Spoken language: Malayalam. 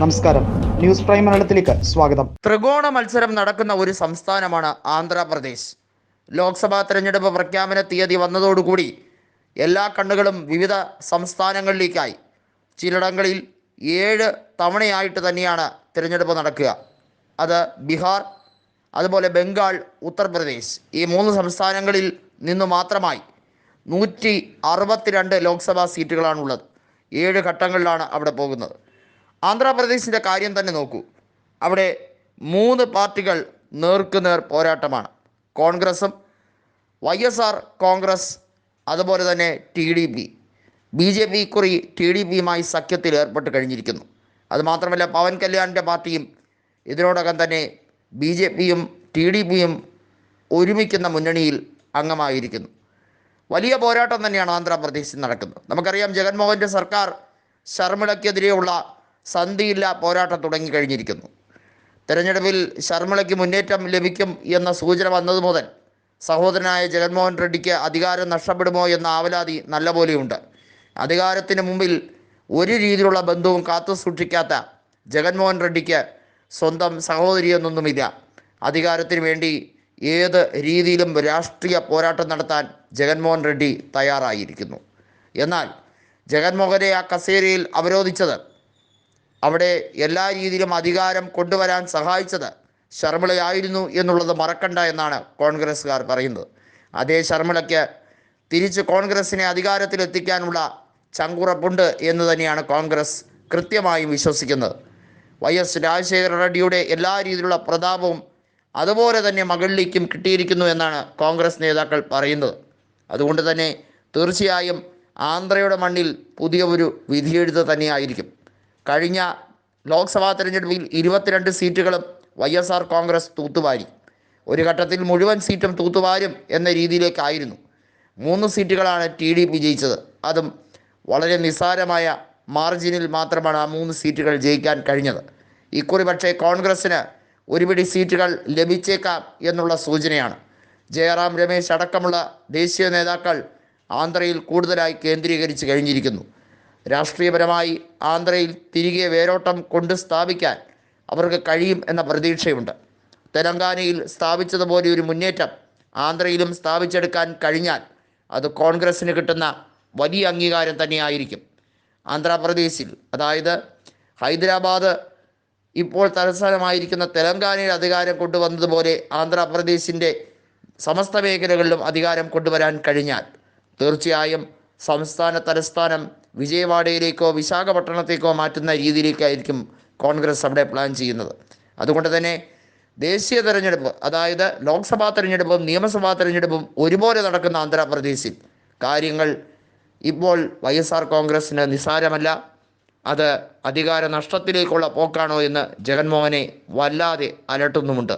നമസ്കാരം. ന്യൂസ് പ്രൈം മലയാളത്തിലേക്ക് സ്വാഗതം. ത്രികോണ മത്സരം നടക്കുന്ന ഒരു സംസ്ഥാനമാണ് ആന്ധ്രാപ്രദേശ്. ലോക്സഭാ തെരഞ്ഞെടുപ്പ് പ്രഖ്യാപന തീയതി വന്നതോടുകൂടി എല്ലാ കണ്ണുകളും വിവിധ സംസ്ഥാനങ്ങളിലേക്കായി. ചിലയിടങ്ങളിൽ ഏഴ് തവണയായിട്ട് തന്നെയാണ് തിരഞ്ഞെടുപ്പ് നടക്കുക. അത് ബീഹാർ അതുപോലെ ബംഗാൾ ഉത്തർപ്രദേശ്. ഈ മൂന്ന് സംസ്ഥാനങ്ങളിൽ നിന്ന് മാത്രമായി നൂറ്റി അറുപത്തിരണ്ട് ലോക്സഭാ സീറ്റുകളാണുള്ളത്. ഏഴ് ഘട്ടങ്ങളിലാണ് അവിടെ പോകുന്നത്. ആന്ധ്രാപ്രദേശിന്റെ കാര്യം തന്നെ നോക്കൂ. അവിടെ മൂന്ന് പാർട്ടികൾ നേർക്കുനേർ പോരാട്ടമാണ്. കോൺഗ്രസും വൈ എസ് ആർ കോൺഗ്രസ് അതുപോലെ തന്നെ T D P. B J P കുറി ടി ഡി പിയുമായി സഖ്യത്തിൽ ഏർപ്പെട്ട് കഴിഞ്ഞിരിക്കുന്നു. അതുമാത്രമല്ല പവൻ കല്യാണിന്റെ പാർട്ടിയും ഇതിനോടകം തന്നെ ബി ജെ പിയും ടി ഡി പിയും ഒരുമിക്കുന്ന മുന്നണിയിൽ അംഗമായിരിക്കുന്നു. വലിയ പോരാട്ടം തന്നെയാണ് ആന്ധ്രാപ്രദേശിൽ നടക്കുന്നത്. നമുക്കറിയാം ജഗൻമോഹന്റെ സർക്കാർ ശർമിളയ്ക്കെതിരെയുള്ള സന്ധിയില്ല പോരാട്ടം തുടങ്ങിക്കഴിഞ്ഞിരിക്കുന്നു തെരഞ്ഞെടുപ്പിൽ ശർമ്മിളയ്ക്ക് മുന്നേറ്റം ലഭിക്കും എന്ന സൂചന വന്നത് മുതൽ സഹോദരനായ ജഗൻമോഹൻ റെഡ്ഡിക്ക് അധികാരം നഷ്ടപ്പെടുമോ എന്ന ആവലാതി നല്ലപോലെയുണ്ട് അധികാരത്തിന് മുമ്പിൽ ഒരു രീതിയിലുള്ള ബന്ധവും കാത്തു സൂക്ഷിക്കാത്ത ജഗൻമോഹൻ റെഡ്ഡിക്ക് സ്വന്തം സഹോദരിയെന്നൊന്നുമില്ല. അധികാരത്തിന് വേണ്ടി ഏത് രീതിയിലും രാഷ്ട്രീയ പോരാട്ടം നടത്താൻ ജഗൻമോഹൻ റെഡ്ഡി തയ്യാറായിരിക്കുന്നു. എന്നാൽ ജഗൻമോഹനെ ആ കസേരയിൽ അവരോധിച്ചത് അവിടെ എല്ലാ രീതിയിലും അധികാരം കൊണ്ടുവരാൻ സഹായിച്ചത് ശർമിളയായിരുന്നു എന്നുള്ളത് മറക്കണ്ട എന്നാണ് കോൺഗ്രസ്സുകാർ പറയുന്നത്. അതേ ശർമിളയ്ക്ക് തിരിച്ച് കോൺഗ്രസിനെ അധികാരത്തിലെത്തിക്കാനുള്ള ചങ്കുറപ്പുണ്ട് എന്ന് തന്നെയാണ് കോൺഗ്രസ് കൃത്യമായും വിശ്വസിക്കുന്നത്. വൈ എസ് രാജശേഖര റെഡ്ഡിയുടെ എല്ലാ രീതിയിലുള്ള പ്രതാപവും അതുപോലെ തന്നെ മകളിലേക്കും കിട്ടിയിരിക്കുന്നു എന്നാണ് കോൺഗ്രസ് നേതാക്കൾ പറയുന്നത്. അതുകൊണ്ട് തന്നെ തീർച്ചയായും ആന്ധ്രയുടെ മണ്ണിൽ പുതിയ ഒരു വിധിയെഴുത്ത് തന്നെയായിരിക്കും. കഴിഞ്ഞ ലോക്സഭാ തെരഞ്ഞെടുപ്പിൽ ഇരുപത്തിരണ്ട് സീറ്റുകളും വൈ എസ് ആർ കോൺഗ്രസ് തൂത്തുവാരി. ഒരു ഘട്ടത്തിൽ മുഴുവൻ സീറ്റും തൂത്തുവാരും എന്ന രീതിയിലേക്കായിരുന്നു. മൂന്ന് സീറ്റുകളാണ് ടി ഡി പി ജയിച്ചത്. അതും വളരെ നിസ്സാരമായ മാർജിനിൽ മാത്രമാണ് ആ മൂന്ന് സീറ്റുകൾ ജയിക്കാൻ കഴിഞ്ഞത്. ഇക്കുറി പക്ഷേ കോൺഗ്രസ്സിന് ഒരുപിടി സീറ്റുകൾ ലഭിച്ചേക്കാം എന്നുള്ള സൂചനയാണ്. ജയറാം രമേശ് അടക്കമുള്ള ദേശീയ നേതാക്കൾ ആന്ധ്രയിൽ കൂടുതലായി കേന്ദ്രീകരിച്ച് കഴിഞ്ഞിരിക്കുന്നു. രാഷ്ട്രീയപരമായി ആന്ധ്രയിൽ തിരികെ വേരോട്ടം കൊണ്ട് സ്ഥാപിക്കാൻ അവർക്ക് കഴിയും എന്ന പ്രതീക്ഷയുണ്ട് തെലങ്കാനയിൽ സ്ഥാപിച്ചതുപോലെ ഒരു മുന്നേറ്റം ആന്ധ്രയിലും സ്ഥാപിച്ചെടുക്കാൻ കഴിഞ്ഞാൽ അത് കോൺഗ്രസ്സിന് കിട്ടുന്ന വലിയ അംഗീകാരം തന്നെയായിരിക്കും. ആന്ധ്രാപ്രദേശിൽ അതായത് ഹൈദരാബാദ് ഇപ്പോൾ തലസ്ഥാനമായിരിക്കുന്ന തെലങ്കാനയിൽ അധികാരം കൊണ്ടുവന്നതുപോലെ ആന്ധ്രാപ്രദേശിന്റെ സമസ്ത മേഖലകളിലും അധികാരം കൊണ്ടുവരാൻ കഴിഞ്ഞാൽ തീർച്ചയായും സംസ്ഥാന തലസ്ഥാനം വിജയവാഡയിലേക്കോ വിശാഖപട്ടണത്തേക്കോ മാറ്റുന്ന രീതിയിലേക്കായിരിക്കും കോൺഗ്രസ് അവിടെ പ്ലാൻ ചെയ്യുന്നത്. അതുകൊണ്ട് തന്നെ ദേശീയ തെരഞ്ഞെടുപ്പ് അതായത് ലോക്സഭാ തെരഞ്ഞെടുപ്പും നിയമസഭാ തെരഞ്ഞെടുപ്പും ഒരുപോലെ നടക്കുന്ന ആന്ധ്രാപ്രദേശിൽ കാര്യങ്ങൾ ഇപ്പോൾ വൈ എസ് ആർ കോൺഗ്രസ്സിന് നിസ്സാരമല്ല അത് അധികാര നഷ്ടത്തിലേക്കുള്ള പോക്കാണോ എന്ന് ജഗൻമോഹനെ വല്ലാതെ അലട്ടുന്നുമുണ്ട്.